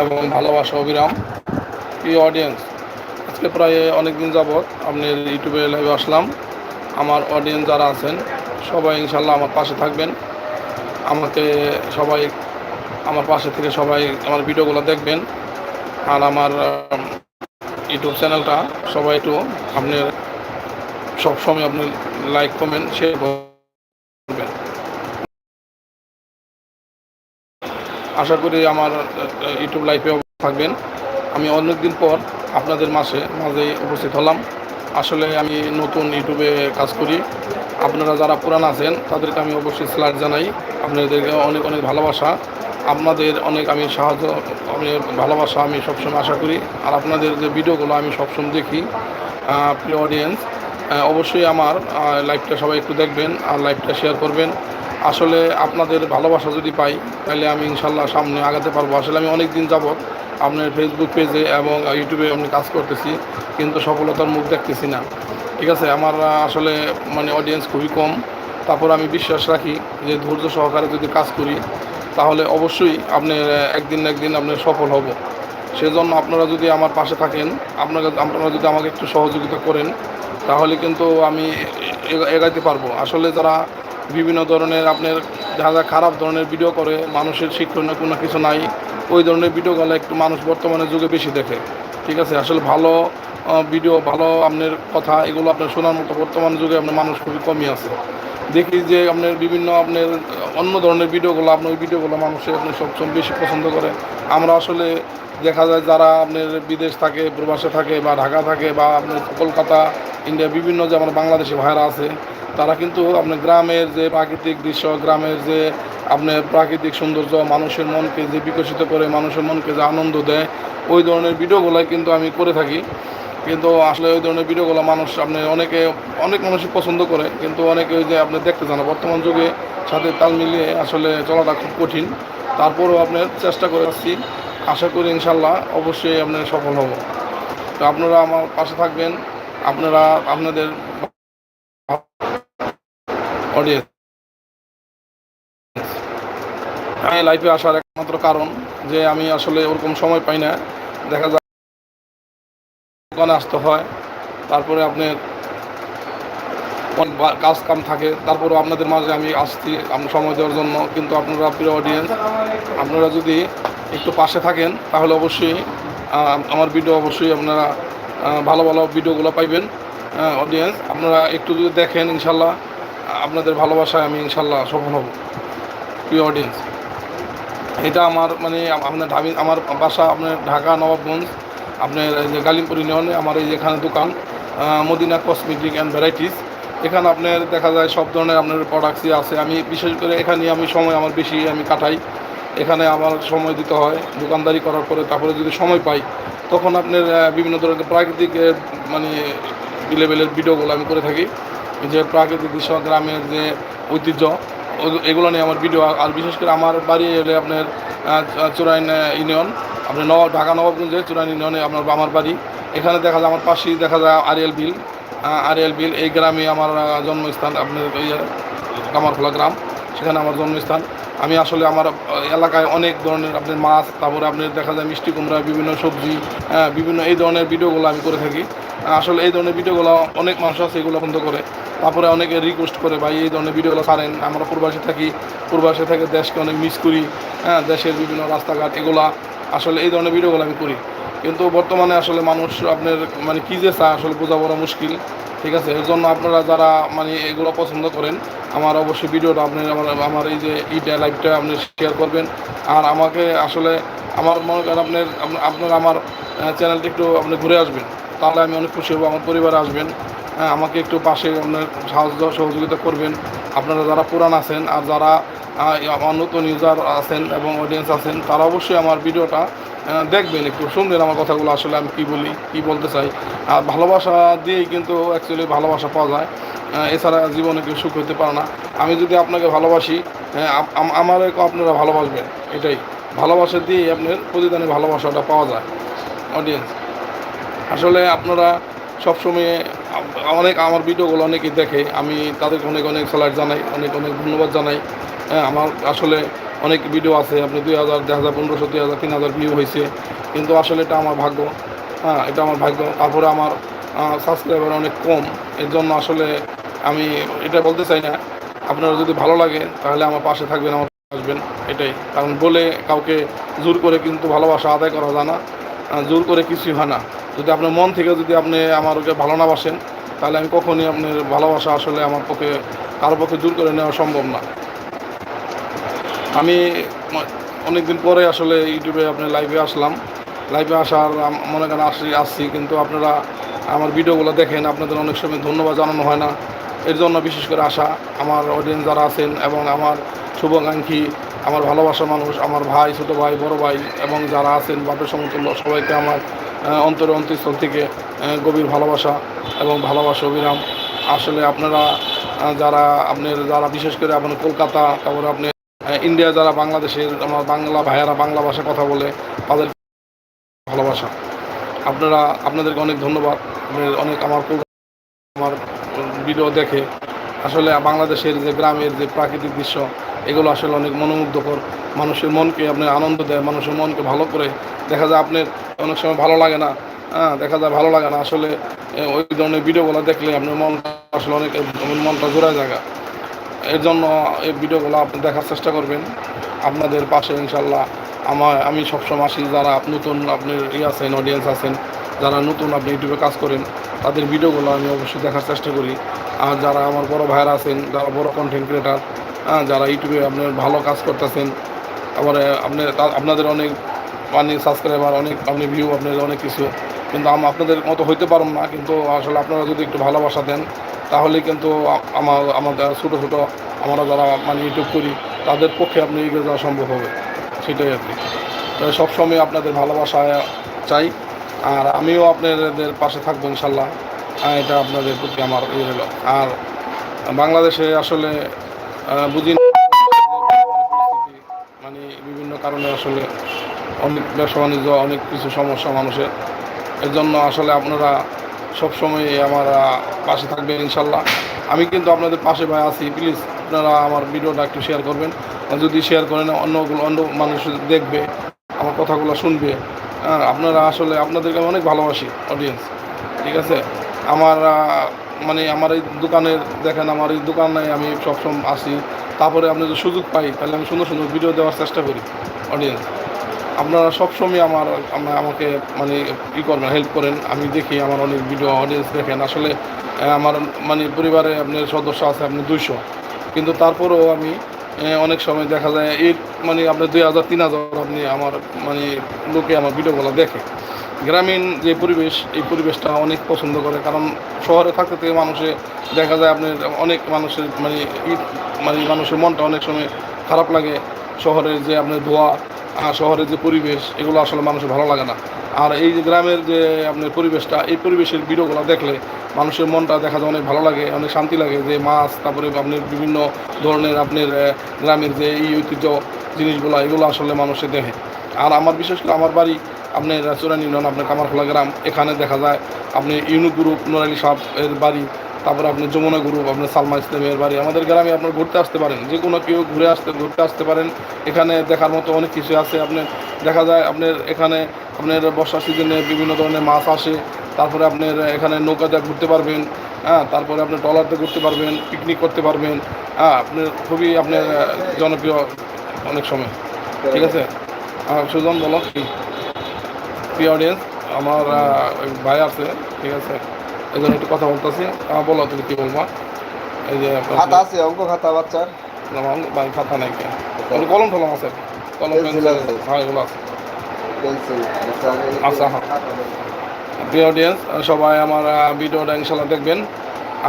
এবং ভালোবাসা, অবিরাম। প্রিয় অডিয়েন্স আজকে প্রায় অনেক দিন যাবৎ আপনার ইউটিউবে লাইভে আসলাম। আমার অডিয়েন্স যারা আছেন, সবাই ইনশাল্লাহ আমার পাশে থাকবেন। আমাকে সবাই, আমার পাশে থেকে সবাই আমার ভিডিওগুলো দেখবেন। আর আমার ইউটিউব চ্যানেলটা সবাই একটু আপনি সবসময় আপনি লাইক কমেন্ট শেয়ার করবেন আশা করি আমার ইউটিউব লাইফেও থাকবেন। আমি অনেকদিন পর আপনাদের মাসে মাঝে উপস্থিত হলাম। আসলে আমি নতুন ইউটিউবে কাজ করি। আপনারা যারা পুরান আছেন, তাদেরকে আমি অবশ্যই স্লাইড জানাই। আপনাদেরকে অনেক অনেক ভালোবাসা। আপনাদের অনেক আমি সাহায্য, আমি ভালোবাসা আমি সবসময় আশা করি। আর আপনাদের যে ভিডিওগুলো আমি সবসময় দেখি প্রিয় অডিয়েন্স অবশ্যই আমার লাইভটা সবাই একটু দেখবেন, আর লাইভটা শেয়ার করবেন। আসলে আপনাদের ভালোবাসা যদি পাই, তাহলে আমি ইনশাল্লাহ সামনে আগাতে পারব। আসলে আমি অনেক দিন যাবৎ আপনার ফেসবুক পেজে এবং ইউটিউবে আমি কাজ করতেছি, কিন্তু সফলতার মুখ দেখতেছি না। ঠিক আছে? আমার আসলে মানে অডিয়েন্স খুবই কম। তারপর আমি বিশ্বাস রাখি যে ধৈর্য সহকারে যদি কাজ করি, তাহলে অবশ্যই আপনি একদিন না একদিন আপনি সফল হব। সেজন্য আপনারা যদি আমার পাশে থাকেন, আপনারা আপনারা যদি আমাকে একটু সহযোগিতা করেন, তাহলে কিন্তু আমি এগাইতে পারব। আসলে যারা বিভিন্ন ধরনের আপনার যারা যারা খারাপ ধরনের ভিডিও করে, মানুষের শিক্ষণীয় কোনো কিছু নাই। ওই ধরনের ভিডিওগুলো একটু মানুষ বর্তমানে যুগে বেশি দেখে। ঠিক আছে? আসলে ভালো ভিডিও ভালো আপনার কথা, এগুলো আপনার শোনার মতো বর্তমান যুগে আপনার মানুষ খুবই কমই আছে। দেখি যে আপনার বিভিন্ন আপনার অন্য ধরনের ভিডিওগুলো আপনার ওই ভিডিওগুলো মানুষের আপনি সবসময় বেশি পছন্দ করে। আমরা আসলে দেখা যায় যারা আপনার বিদেশ থাকে, প্রবাসে থাকে বা ঢাকা থাকে বা আপনার কলকাতা ইন্ডিয়া বিভিন্ন যে আমার বাংলাদেশি ভাইরা আছে তারা কিন্তু আপনার গ্রামের যে প্রাকৃতিক দৃশ্য, গ্রামের যে আপনার প্রাকৃতিক সৌন্দর্য, মানুষের মনকে যে বিকশিত করে, মানুষের মনকে যে আনন্দ দেয়, ওই ধরনের ভিডিওগুলোই কিন্তু আমি করে থাকি। কিন্তু আসলে ওই ধরনের ভিডিওগুলো মানুষ আপনি অনেকে, অনেক মানুষই পছন্দ করে, কিন্তু অনেকে ওই যে আপনি দেখতে চান বর্তমান যুগে সাথে তাল মিলিয়ে আসলে চলাটা খুব কঠিন। তারপরেও আপনার চেষ্টা করে আসছি আশা করি ইনশাল্লাহ অবশ্যই আপনার সফল হব। তো আপনারা আমার পাশে থাকবেন। আপনারা আপনাদের অডিয়েন্স আমি লাইফে আসার একমাত্র কারণ যে আমি আসলে ওরকম সময় পাই না। দেখা যায় দোকানে আসতে হয়। তারপরে আপনার কাজ কাম থাকে। তারপরেও আপনাদের মাঝে আমি আসছি আমি, সময় দেওয়ার জন্য। কিন্তু আপনারা প্রিয় অডিয়েন্স আপনারা যদি একটু পাশে থাকেন, তাহলে অবশ্যই আমার ভিডিও অবশ্যই আপনারা ভালো ভালো ভিডিওগুলো পাইবেন। অডিয়েন্স আপনারা একটু যদি দেখেন, ইনশাল্লাহ আপনাদের ভালোবাসায় আমি ইনশাল্লাহ সফল হব। প্রিয় অডিয়েন্স এটা আমার মানে আপনার ঢাবি, আমার বাসা আপনার ঢাকা নবাবগঞ্জ, আপনার যে গালিমপুর ইউনিয়নে আমার এই যেখানে দোকান মদিনা কসমেটিক অ্যান্ড ভ্যারাইটিস এখানে আপনার দেখা যায় সব ধরনের আপনার প্রোডাক্টসই আছে। আমি বিশেষ করে এখানে আমি সময় আমার বেশি আমি কাটাই। এখানে আমার সময় দিতে হয়, দোকানদারি করার পরে তারপরে যদি সময় পাই, তখন আপনার বিভিন্ন ধরনের প্রাকৃতিক মানে লেভেলের ভিডিওগুলো আমি করে থাকি। যে প্রাকৃতিক দৃশ্য, গ্রামের যে ঐতিহ্য এগুলো নিয়ে আমার ভিডিও। আর বিশেষ করে আমার বাড়ি এলে আপনার চুরাইন ইউনিয়ন। আপনার নবাব, ঢাকা নবাবগঞ্জে চুরাইন ইউনিয়নে আপনার আমার বাড়ি। এখানে দেখা যায়, আমার পাশেই দেখা যায় আরিয়াল বিল। আরিয়াল বিল, এই গ্রামে আমার জন্মস্থান আপনার কামারখোলা গ্রাম। সেখানে আমার জন্মস্থান। আমি আসলে আমার এলাকায় অনেক ধরনের আপনার মাছ, তারপরে আপনার দেখা যায় মিষ্টি কুমড়া, বিভিন্ন সবজি বিভিন্ন এই ধরনের ভিডিওগুলো আমি করে থাকি। আসলে এই ধরনের ভিডিওগুলো অনেক মানুষ আছে এগুলো পছন্দ করে। তারপরে অনেকে রিকোয়েস্ট করে, ভাই, এই ধরনের ভিডিওগুলো ছাড়েন। আমরা প্রবাসী থাকি, প্রবাসী থেকে দেশকে অনেক মিস করি হ্যাঁ দেশের বিভিন্ন রাস্তাঘাট, এগুলা। আসলে এই ধরনের ভিডিওগুলো আমি করি। কিন্তু বর্তমানে আসলে মানুষ আপনার মানে কী যে চায় আসলে বোঝা বড় মুশকিল, ঠিক আছে? এর জন্য আপনারা যারা মানে এগুলো পছন্দ করেন, আমার অবশ্যই ভিডিওটা আপনি আমার আমার এই যে ইটা লাইভটা আপনি শেয়ার করবেন। আর আমাকে আসলে, আমার মনে করেন আপনার আপনা- আপনারা আমার চ্যানেলটা একটু আপনি ঘুরে আসবেন। তাহলে আমি অনেক খুশি হব আমার পরিবার আসবেন। হ্যাঁ আমাকে একটু পাশে আপনার সাহায্য সহযোগিতা করবেন। আপনারা যারা পুরান আছেন আর যারা নতুন ইউজার আছেন এবং অডিয়েন্স আছেন তারা অবশ্যই আমার ভিডিওটা দেখবেন একটু শুনবেন আমার কথাগুলো আসলে আমি কী বলি কী বলতে চাই। আর ভালোবাসা দিয়েই কিন্তু অ্যাকচুয়ালি ভালোবাসা পাওয়া যায়। এছাড়া জীবনে কেউ সুখ হতে পারে না। আমি যদি আপনাকে ভালোবাসি হ্যাঁ, আপ- আম- আমারও আপনারা ভালোবাসবেন এটাই। ভালোবাসা দিয়েই আপনার প্রতিদানে ভালোবাসাটা পাওয়া যায় অডিয়েন্স আসলে আপনারা সবসময় অনেক আমার ভিডিওগুলো অনেকেই দেখে, আমি তাদেরকে অনেক অনেক স্যালাড জানাই, অনেক অনেক ধন্যবাদ জানাই। হ্যাঁ আমার আসলে অনেক ভিডিও আছে, আপনি দুই হাজার, দেড় হাজার পনেরোশো দুই হাজার, তিন হাজার ভিউ হয়েছে। কিন্তু আসলে এটা আমার ভাগ্য। হ্যাঁ এটা আমার ভাগ্য। তারপরে আমার সাবস্ক্রাইবার অনেক কম। এর জন্য আসলে আমি এটা বলতে চাই না। আপনারা যদি ভালো লাগে, তাহলে আমার পাশে থাকবেন, আমার আসবেন। এটাই। কারণ বলে কাউকে জোর করে কিন্তু ভালোবাসা আদায় করা যায় না। জোর করে কিছুই হয় না। যদি আপনার মন থেকে যদি আপনি আমার ওকে ভালো না বাসেন, তাহলে আমি কখনই আপনার ভালোবাসা আসলে আমার পক্ষে, কারও পক্ষে জোর করে নেওয়া সম্ভব না। আমি অনেক দিন পরে আসলে ইউটিউবে আপনার লাইভে আসলাম। লাইভে আসার মনে করেন আসি, আসছি, কিন্তু আপনারা আমার ভিডিওগুলো দেখেন, আপনাদের অনেক সময় ধন্যবাদ জানানো হয় না। এর জন্য বিশেষ করে আশা, আমার অডিয়েন্স যারা আছেন এবং আমার শুভাকাঙ্ক্ষী আমার ভালোবাসা মানুষ, আমার ভাই, ছোটো ভাই, বড় ভাই এবং যারা আছেন বাপের সমতুল্য, সবাইকে আমার অন্তরে অন্তঃস্থল থেকে গভীর ভালোবাসা এবং ভালোবাসা অবিরাম আসলে আপনারা যারা আপনার যারা বিশেষ করে আপনার কলকাতা, তারপরে আপনি ইন্ডিয়া যারা বাংলাদেশের, আমার বাংলা ভাইয়ারা বাংলা ভাষায় কথা বলে, তাদের ভালোবাসা। আপনারা, আপনাদেরকে অনেক ধন্যবাদ। অনেক আমার আমার ভিডিও দেখে। আসলে বাংলাদেশের যে গ্রামের যে প্রাকৃতিক দৃশ্য, এগুলো আসলে অনেক মনোমুগ্ধকর। মানুষের মনকে আপনার আনন্দ দেয়, মানুষের মনকে ভালো করে। দেখা যায় আপনার অনেক সময় ভালো লাগে না হ্যাঁ দেখা যায় ভালো লাগে না। আসলে ওই ধরনের ভিডিওগুলো দেখলে আপনার মন আসলে অনেক মনটা জোড়ায় জায়গা। এর জন্য এই ভিডিওগুলো আপনি দেখার চেষ্টা করবেন। আপনাদের পাশে ইনশাল্লাহ আমার, আমি সবসময় আসি। যারা নতুন আপনার ই আছেন অডিয়েন্স আছেন, যারা নতুন আপনি ইউটিউবে কাজ করেন, তাদের ভিডিওগুলো আমি অবশ্যই দেখার চেষ্টা করি। আর যারা আমার বড় ভাইরা আছেন, যারা বড় কন্টেন্ট ক্রিয়েটার যারা ইউটিউবে আপনার ভালো কাজ করতেছেন আবার আপনি আপনাদের অনেক মানে সাবস্ক্রাইবার অনেক আপনি ভিউ আপনাদের অনেক কিছু। কিন্তু আমি, আপনাদের মতো হইতে পারব না, কিন্তু আসলে আপনারা যদি একটু ভালোবাসা দেন, তাহলে কিন্তু আমার আমাদের ছোটো ছোটো, আমরা যারা মানে ইউটিউব করি, তাদের পক্ষে আপনি এগিয়ে যাওয়া সম্ভব হবে। সেটাই আর কি। সবসময় আপনাদের ভালোবাসা চাই, আর আমিও আপনাদের পাশে থাকব ইনশাল্লাহ। এটা আপনাদের প্রতি আমার ইয়ে রইল আর বাংলাদেশে আসলে বুঝি মানে বিভিন্ন কারণে আসলে অনেক ব্যবসা বাণিজ্য অনেক কিছু সমস্যা মানুষের। এর জন্য আসলে আপনারা সবসময় আমার পাশে থাকবেন ইনশাল্লাহ। আমি কিন্তু আপনাদের পাশে ভাই আছি, প্লিজ আপনারা আমার ভিডিওটা একটু শেয়ার করবেন। যদি শেয়ার করেন, অন্যগুলো, অন্য মানুষ দেখবে, আমার কথাগুলো শুনবে। হ্যাঁ আপনারা আসলে আপনাদেরকে অনেক ভালোবাসি অডিয়েন্স ঠিক আছে? আমার মানে আমার এই দোকানের, দেখেন আমার এই দোকানে আমি সবসময় আসি। তারপরে আপনি যদি সুযোগ পাই, তাহলে আমি সুন্দর সুন্দর ভিডিও দেওয়ার চেষ্টা করি অডিয়েন্স আপনারা সবসময় আমার আমা- আমাকে মানে ই করবেন হেল্প করেন। আমি দেখি আমার অনেক ভিডিও অডিয়েন্স দেখেন। আসলে আমার মানে পরিবারে আপনার সদস্য আছে আপনি দুইশো। কিন্তু তারপরেও আমি অনেক সময় দেখা যায় এই মানে আপনার দুই হাজার, তিন হাজার আপনি আমার মানে লোকে আমার ভিডিওগুলো দেখে। গ্রামীণ যে পরিবেশ, এই পরিবেশটা অনেক পছন্দ করে, কারণ শহরে থাকতে থেকে মানুষে দেখা যায় আপনার অনেক মানুষের মানে ই মানে মানুষের মনটা অনেক সময় খারাপ লাগে। শহরের যে আপনার ধোয়া শহরের যে পরিবেশ, এগুলো আসলে মানুষের ভালো লাগে না। আর এই যে গ্রামের যে আপনার পরিবেশটা, এই পরিবেশের ভিডিওগুলো দেখলে মানুষের মনটা দেখা যায় অনেক ভালো লাগে, অনেক শান্তি লাগে যে মাছ, তারপরে আপনার বিভিন্ন ধরনের আপনার গ্রামের যে এই ঐতিহ্য জিনিসগুলো, এগুলো আসলে মানুষে দেখে। আর আমার বিশেষ করে আমার বাড়ি, আপনার চুরান ইউনিয়ন আপনার কামারখোলা গ্রাম, এখানে দেখা যায় আপনি ইউনু গ্রুপ নোরালি সাহেব এর বাড়ি তারপরে আপনি যমুনা গ্রুপ আপনার সালমা ইসলামের বাড়ি, আমাদের গ্রামে আপনার ঘুরতে আসতে পারেন। যে কোনো কেউ ঘুরে আসতে, ঘুরতে আসতে পারেন। এখানে দেখার মতো অনেক কিছু আছে। আপনার দেখা যায় আপনার এখানে আপনার বর্ষার সিজনে বিভিন্ন ধরনের মাছ আসে। তারপরে আপনার এখানে নৌকা নৌকাতে ঘুরতে পারবেন। হ্যাঁ তারপরে আপনি ট্রলারতে ঘুরতে পারবেন পিকনিক করতে পারবেন। হ্যাঁ আপনার খুবই আপনার জনপ্রিয় অনেক সময়। ঠিক আছে? সুজন, বলো। প্রিয় অডিয়েন্স আমার ভাই আছে। ঠিক আছে? এই জন্য একটু কথা বলতেছি। আহ, বলো তুমি কি বলবা? এই যে খাতা আছে অঙ্ক খাতা বাচ্চার। আমার ভাই খাতা নাই কলম টলম আছে? কলম পেন্সিল আছে। হ্যাঁ এগুলো আছে। আচ্ছা, হ্যাঁ। প্রিয় অডিয়েন্স সবাই আমার ভিডিওটা ইনশাল্লাহ দেখবেন।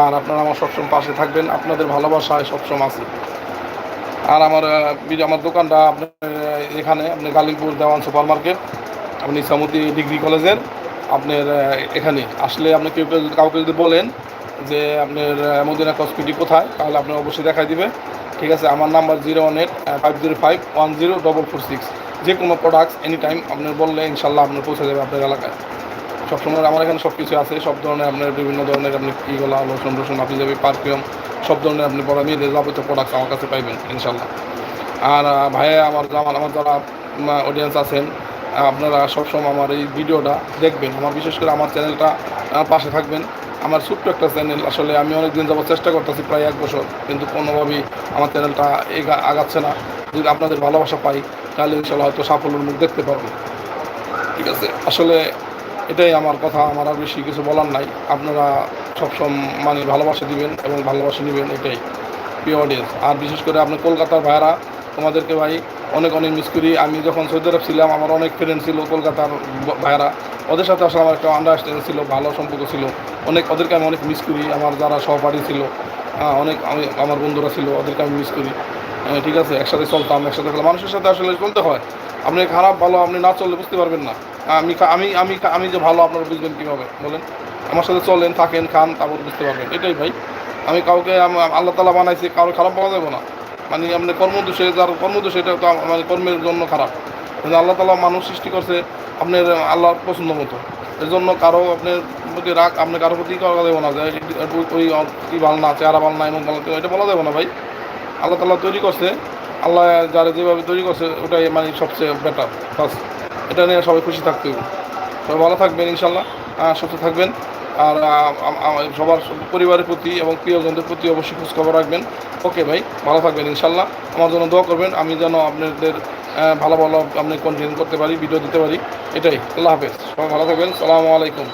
আর আপনারা আমার সবসময় পাশে থাকবেন। আপনাদের ভালোবাসায় সবসময় আছি। আর আমার ভিডিও আমার দোকানটা আপনার এখানে আপনি গালিমপুর দেওয়ান সুপার মার্কেট আপনি ইসামতি ডিগ্রি কলেজের। আপনার এখানে। আসলে আপনি কেউ কেউ- কাউকে যদি বলেন যে আপনার মদিনা কসমেটিক কোথায়, তাহলে আপনার অবশ্যই দেখাই দিবে ঠিক আছে, আমার number zero one eight five zero five one zero double four six যে কোনো প্রোডাক্টস এনি টাইম আপনার বললে ইনশাল্লাহ আপনার পৌঁছে যাবে আপনার এলাকায়। সবসময় আমার এখানে সব কিছু আছে, সব ধরনের আপনার বিভিন্ন ধরনের আপনি ইগুলা, লোশন লোশন আপনি যাবে পারফিউম সব ধরনের আপনি বড় মেয়েদের যাবতীয় প্রোডাক্ট আমার কাছে পাইবেন, ইনশাল্লাহ। আর ভাইয়া, আমার আমার আমার যারা অডিয়েন্স আছেন আপনারা সবসময় আমার এই ভিডিওটা দেখবেন। আমার বিশেষ করে আমার চ্যানেলটা পাশে থাকবেন। আমার ছোট্ট একটা চ্যানেল। আসলে আমি অনেক দিন চেষ্টা করতেছি, প্রায় এক বছর। কিন্তু কোনোভাবেই আমার চ্যানেলটা এগা- আগাচ্ছে না। যদি আপনাদের ভালোবাসা পাই, তাহলে ইনশাল্লাহ হয়তো সাফল্যের মুখ দেখতে পারব। ঠিক আছে? আসলে এটাই আমার কথা। আমার আর বেশি কিছু বলার নাই। আপনারা সবসময় মানে ভালোবাসা দিবেন এবং ভালোবাসা নেবেন, এটাই। প্রিয় অডিয়েন্স আর বিশেষ করে আপনি কলকাতার ভাইরা তোমাদেরকে ভাই অনেক অনেক মিস করি। আমি যখন সৌদি আরব ছিলাম, আমার অনেক ফ্রেন্ড ছিল, কলকাতার ভাইয়ারা। ওদের সাথে আসলে আমার একটা আন্ডারস্ট্যান্ডিং ছিল, ভালো সম্পর্ক ছিল। অনেক, ওদেরকে আমি অনেক মিস করি। আমার যারা সহপাঠী ছিল অনেক, আমি, আমার বন্ধুরা ছিল, ওদেরকে আমি মিস করি। ঠিক আছে, একসাথে চলতাম, একসাথে মানুষের সাথে আসলে চলতে হয়। আপনি খারাপ, ভালো, আপনি না চললে বুঝতে পারবেন না। আমি আমি আমি আমি যে ভালো, আপনারা বুঝবেন কীভাবে? বলেন। আমার সাথে চলেন, থাকেন, খান, তারপর বুঝতে পারবেন। এটাই ভাই। আমি কাউকে আল্লাহ তালা বানাইছি কারও খারাপ বলা যাবে না। মানে আপনি কর্মদোষে যার কর্মদোষে এটা তো মানে কর্মের জন্য খারাপ। কিন্তু আল্লাহ তালা মানুষ সৃষ্টি করছে আপনার আল্লাহর পছন্দ মতো। এর জন্য কারও আপনার প্রতি রাগ আপনি কারও প্রতি করা যাবে না যে ওই- কি ভালো না চেহারা ভালো না এমন ভালো এটা বলা যাবে না ভাই। আল্লাহ তালা তৈরি করছে আল্লাহ যারা যেভাবে তৈরি করছে ওটাই মানে সবচেয়ে বেটার ফার্স্ট এটা নিয়ে সবাই খুশি থাকতে হবে। সবাই ভালো থাকবেন ইনশাল্লাহ আহ, সুস্থ থাকবেন। আর সবার পরিবারের প্রতি এবং প্রিয়জনদের প্রতি অবশ্যই খোঁজখবর রাখবেন। ওকে ভাই, ভালো থাকবেন ইনশাল্লাহ। আমার জন্য দোয়া করবেন, আমি যেন আপনাদের ভালো ভালো আপনি কন্টিনিউ করতে পারি ভিডিও দিতে পারি। এটাই, আল্লাহ হাফেজ। সবাই ভালো থাকবেন, সালামু আলাইকুম।